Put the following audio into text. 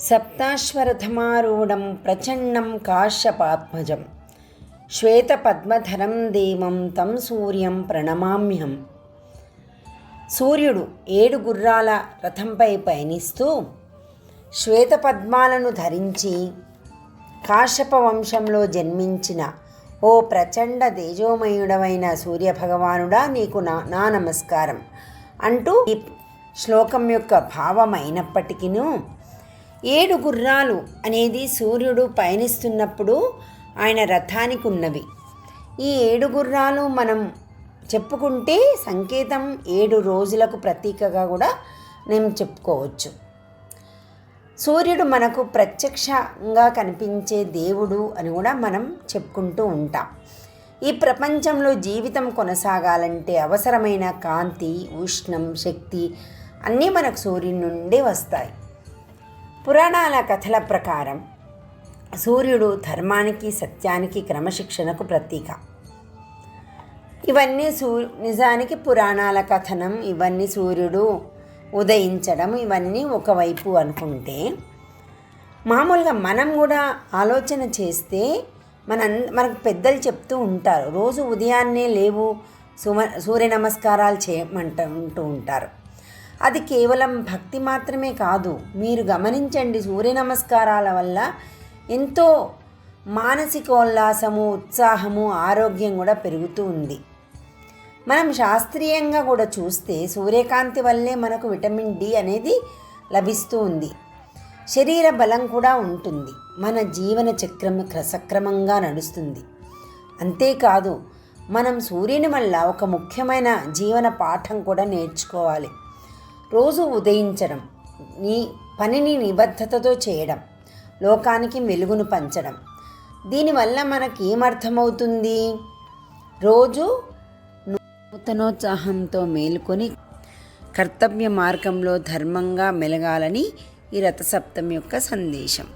సప్తాశ్వరథమారూఢం ప్రచండం కాశ్యపాత్మజం. శ్వేతపద్మధరం దేవం తం సూర్యం ప్రణమామ్యం సూర్యుడు ఏడు గుర్రాల రథంపై పయనిస్తూ శ్వేతపద్మాలను ధరించి కాశ్యప వంశంలో జన్మించిన ఓ ప్రచండ తేజోమయుడమైన సూర్యభగవానుడా నీకు నా నా నమస్కారం. అంటూ ఈ శ్లోకం యొక్క భావం ఏడు గుర్రాలు అనేది సూర్యుడు పయనిస్తున్నప్పుడు ఆయన రథానికి ఉన్నవి ఈ ఏడు గుర్రాలు మనం చెప్పుకుంటే సంకేతం ఏడు రోజులకు ప్రతీకగా కూడా మేము చెప్పుకోవచ్చు. సూర్యుడు మనకు ప్రత్యక్షంగా కనిపించే దేవుడు అని కూడా మనం చెప్పుకుంటూ ఉంటాం. ఈ ప్రపంచంలో జీవితం కొనసాగాలంటే అవసరమైన కాంతి ఉష్ణం శక్తి అన్నీ మనకు సూర్యుడి నుండే వస్తాయి. పురాణాల కథల ప్రకారం సూర్యుడు ధర్మానికి సత్యానికి క్రమశిక్షణకు ప్రతీక. ఇవన్నీ సూ నిజానికి పురాణాల కథనం. ఇవన్నీ సూర్యుడు ఉదయించడం. ఇవన్నీ ఒకవైపు అనుకుంటే మామూలుగా మనం కూడా ఆలోచన చేస్తే మన మనకు పెద్దలు చెప్తూ ఉంటారు. రోజు ఉదయాన్నే లేవు సుమ సూర్య నమస్కారాలు చేయమంట ఉంటూ ఉంటారు. అది కేవలం భక్తి మాత్రమే కాదు. మీరు గమనించండి సూర్య నమస్కారాల వల్ల ఎంతో మానసికోల్లాసము ఉత్సాహము ఆరోగ్యం కూడా పెరుగుతూ ఉంది. మనం శాస్త్రీయంగా కూడా చూస్తే సూర్యకాంతి వల్లే మనకు విటమిన్ డి అనేది లభిస్తూ ఉంది. శరీర బలం కూడా ఉంటుంది. మన జీవన చక్రం సక్రమంగా నడుస్తుంది. అంతేకాదు మనం సూర్యుని వల్ల ఒక ముఖ్యమైన జీవన పాఠం కూడా నేర్చుకోవాలి. రోజు ఉదయించడం నీ పనిని నిబద్ధతతో చేయడం లోకానికి వెలుగును పంచడం. దీనివల్ల మనకి ఏమర్థమవుతుంది రోజు నూతనోత్సాహంతో మేలుకొని కర్తవ్య మార్గంలో ధర్మంగా మెలగాలని ఈ రథసప్తం యొక్క సందేశం.